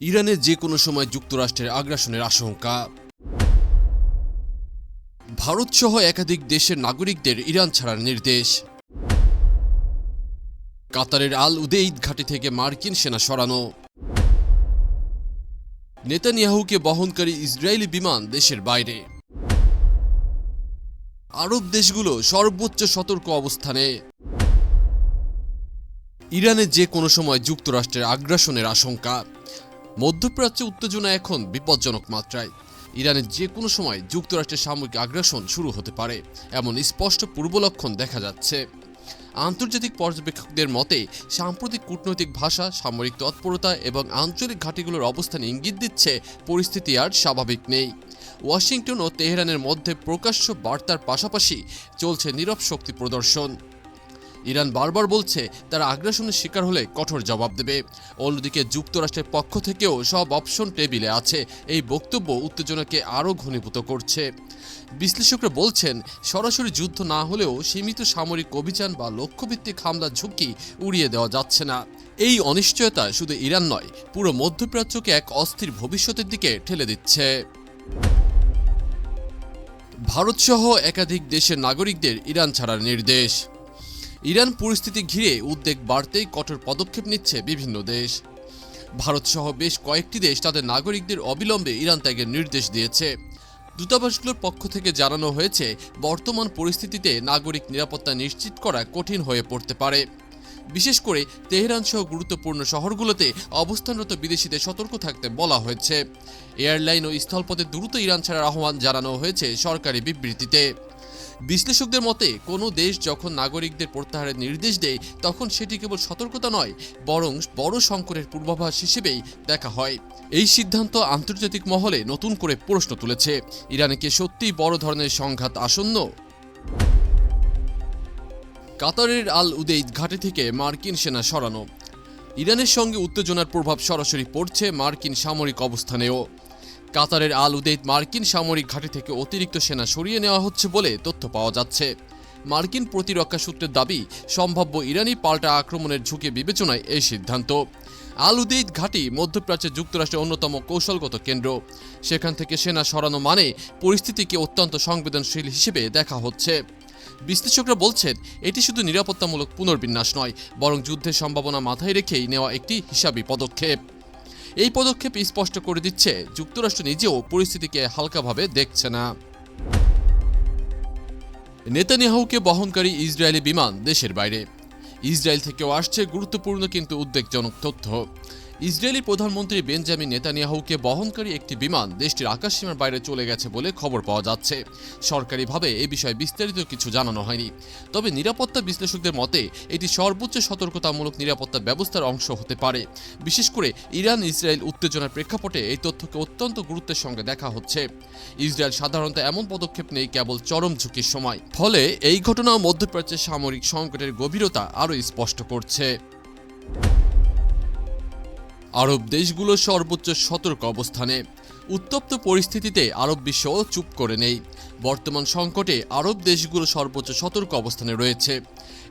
ইরানে যে কোনো সময় যুক্তরাষ্ট্রের আগ্রাসনের আশঙ্কা। ভারত সহ একাধিক দেশের নাগরিকদের ইরান ছাড়ার নির্দেশ। কাতারের আল উদেইদ ঘাঁটি থেকে মার্কিন সেনা সরানো। নেতানিয়াহুকে বহনকারী ইসরায়েলি বিমান দেশের বাইরে। আরব দেশগুলো সর্বোচ্চ সতর্ক অবস্থানে। ইরানে যে কোনো সময় যুক্তরাষ্ট্রের আগ্রাসনের আশঙ্কা। মধ্যপ্রাচ্যে উত্তেজনা এখন বিপজ্জনক মাত্রায়। ইরানে যে কোনো সময় যুক্তরাষ্ট্রের সামরিক আগ্রাসন শুরু হতে পারে, এমন স্পষ্ট পূর্বলক্ষণ দেখা যাচ্ছে। আন্তর্জাতিক পর্যবেক্ষকদের মতে, সাম্প্রতিক কূটনৈতিক ভাষা, সামরিক তৎপরতা এবং আঞ্চলিক ঘাঁটিগুলোর অবস্থান ইঙ্গিত দিচ্ছে, পরিস্থিতি আর স্বাভাবিক নেই। ওয়াশিংটন ও তেহরানের মধ্যে প্রকাশ্য বার্তার পাশাপাশি চলছে নীরব শক্তি প্রদর্শন। ইরান বারবার বলছে তারা আগ্রাসনের শিকার হলে কঠোর জবাব দেবে। অন্যদিকে যুক্তরাষ্ট্রের পক্ষ থেকেও সব অপশন টেবিলে আছে। এই বক্তব্য উত্তেজনাকে আরও ঘনীভূত করছে। বিশ্লেষকরা বলছেন, সরাসরি যুদ্ধ না হলেও সীমিত সামরিক অভিযান বা লক্ষ্যভিত্তিক হামলার ঝুঁকি উড়িয়ে দেওয়া যাচ্ছে না। এই অনিশ্চয়তা শুধু ইরান নয়, পুরো মধ্যপ্রাচ্যকে এক অস্থির ভবিষ্যতের দিকে ঠেলে দিচ্ছে। ভারতসহ একাধিক দেশের নাগরিকদের ইরান ছাড়ার নির্দেশ। ইরান পরিস্থিতি ঘিরে উদ্বেগ বাড়তেই কঠোর পদক্ষেপ নিচ্ছে বিভিন্ন দেশ। ভারতসহ বেশ কয়েকটি দেশ তাদের নাগরিকদের অবিলম্বে ইরান ত্যাগের নির্দেশ দিয়েছে। দূতাবাসগুলোর পক্ষ থেকে জানানো হয়েছে, বর্তমান পরিস্থিতিতে নাগরিক নিরাপত্তা নিশ্চিত করা কঠিন হয়ে পড়তে পারে। বিশেষ করে তেহরান সহ গুরুত্বপূর্ণ শহরগুলোতে অবস্থানরত বিদেশিদের সতর্ক থাকতে বলা হয়েছে। এয়ারলাইন ও স্থলপথে দ্রুত ইরান ছাড়ার আহ্বান জানানো হয়েছে সরকারি বিবৃতিতে। বিশ্লেষকদের মতে, কোনো দেশ যখন নাগরিকদের প্রত্যাহারের নির্দেশ দেয়, তখন সেটি কেবল সতর্কতা নয়, বরং বড় সংকটের পূর্বাভাস হিসেবেই দেখা হয়। এই সিদ্ধান্ত আন্তর্জাতিক মহলে নতুন করে প্রশ্ন তুলেছে। ইরানে সত্যিই বড় ধরনের সংঘাত আসন্ন? কাতারের আল উদেইদ ঘাটে থেকে মার্কিন সেনা সরানো। ইরানের সঙ্গে উত্তেজনার প্রভাব সরাসরি পড়ছে মার্কিন সামরিক অবস্থানেও। কাতারের আল উদেইদ মার্কিন সামরিক ঘাঁটি থেকে অতিরিক্ত সেনা সরিয়ে নেওয়া হচ্ছে বলে তথ্য পাওয়া যাচ্ছে। মার্কিন প্রতিরক্ষা সূত্রের দাবি, সম্ভাব্য ইরানি পাল্টা আক্রমণের ঝুঁকি বিবেচনায় এই সিদ্ধান্ত। আল উদেইদ ঘাঁটি মধ্যপ্রাচ্যে যুক্তরাষ্ট্রের অন্যতম কৌশলগত কেন্দ্র। সেখান থেকে সেনা সরানো মানে পরিস্থিতিকে অত্যন্ত সংবেদনশীল হিসেবে দেখা হচ্ছে। বিশ্লেষকরা বলছেন, এটি শুধু নিরাপত্তামূলক পুনর্বিন্যাস নয়, বরং যুদ্ধের সম্ভাবনা মাথায় রেখেই নেওয়া একটি হিসাবী পদক্ষেপ। এই পদক্ষেপ স্পষ্ট করে দিচ্ছে। যুক্তরাষ্ট্র নিজেও পরিস্থিতিকে হালকাভাবে দেখছে না। নেতানিয়াহুকে বহনকারী ইসরায়েলি বিমান দেশের বাইরে। ইসরায়েল থেকেও আসছে গুরুত্বপূর্ণ কিন্তু উদ্বেগজনক তথ্য। ইসরায়েলি প্রধানমন্ত্রী বেঞ্জামিন নেতানিয়াহুকে বহনকারী একটি বিমান দেশটির আকাশসীমার বাইরে চলে গেছে বলে খবর পাওয়া যাচ্ছে। সরকারিভাবে এ বিষয়ে বিস্তারিত কিছু জানানো হয়নি। তবে নিরাপত্তা বিশ্লেষকদের মতে, এটি সর্বোচ্চ সতর্কতামূলক নিরাপত্তা ব্যবস্থার অংশ হতে পারে। বিশেষ করে ইরান ইসরায়েল উত্তেজনার প্রেক্ষাপটে এই তথ্যকে অত্যন্ত গুরুত্বের সঙ্গে দেখা হচ্ছে। ইসরায়েল সাধারণত এমন পদক্ষেপ নেই, কেবল চরম ঝুঁকির সময়। ফলে এই ঘটনা মধ্যপ্রাচ্যের সামরিক সংকটের গভীরতা আরও স্পষ্ট করছে। আরব দেশগুলো সর্বোচ্চ সতর্ক অবস্থানে। উত্তপ্ত পরিস্থিতিতে আরব বিশ্ব চুপ করে নেই। বর্তমান সংকটে আরব দেশগুলো সর্বোচ্চ সতর্ক অবস্থানে রয়েছে।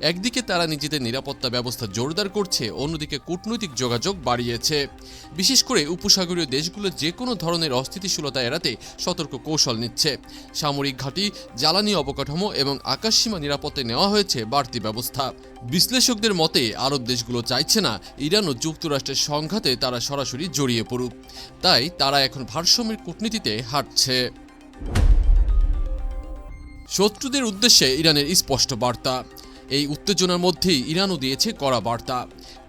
একদিকে তারা নিজেদের নিরাপত্তা ব্যবস্থা জোরদার করছে, অন্যদিকে কূটনৈতিক যোগাযোগ বাড়িয়েছে। বিশেষ করে উপসাগরীয় দেশগুলো যে কোনো ধরনের অস্থিতিশীলতা এড়াতে সতর্ক কৌশল নিচ্ছে। সামরিক ঘাঁটি, জ্বালানি অবকাঠামো এবং আকাশসীমা নিরাপত্তায় নেওয়া হয়েছে বাড়তি ব্যবস্থা। বিশ্লেষকদের মতে, আরব দেশগুলো চাইছে না ইরান ও যুক্তরাষ্ট্রের সংঘাতে তারা সরাসরি জড়িয়ে পড়ুক। তাই তারা এখন ভারসাম্যের কূটনীতিতে হাঁটছে। শত্রুদের উদ্দেশ্যে ইরানের স্পষ্ট বার্তা। এই উত্তেজনার মধ্যেই ইরানও দিয়েছে কড়া বার্তা।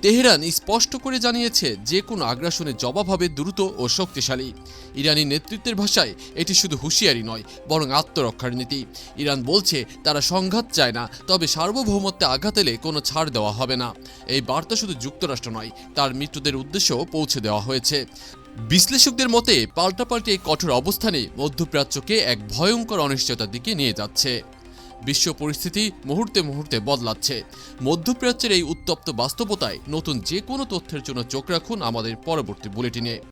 তেহরান স্পষ্ট করে জানিয়েছে যে কোনো আগ্রাসনের জবাব হবে দ্রুত ও শক্তিশালী। ইরানি নেতৃত্বের ভাষায় এটি শুধু হুঁশিয়ারি নয়, বরং আত্মরক্ষার নীতি। ইরান বলছে তারা সংঘাত চায় না, তবে সার্বভৌমত্বে আঘাত এলে কোনো ছাড় দেওয়া হবে না। এই বার্তা শুধু যুক্তরাষ্ট্র নয়, তার মৃত্যুদের উদ্দেশ্যেও পৌঁছে দেওয়া হয়েছে। বিশ্লেষকদের মতে, পাল্টাপাল্টি এই কঠোর অবস্থানে মধ্যপ্রাচ্যকে এক ভয়ঙ্কর অনিশ্চয়তার দিকে নিয়ে যাচ্ছে। বিশ্ব পরিস্থিতি মুহূর্তে মুহূর্তে বদলাচ্ছে। মধ্যপ্রাচ্যের এই উত্তপ্ত বাস্তবতায় নতুন যে কোনো তথ্যের জন্য চোখ রাখুন আমাদের পরবর্তী বুলেটিনে।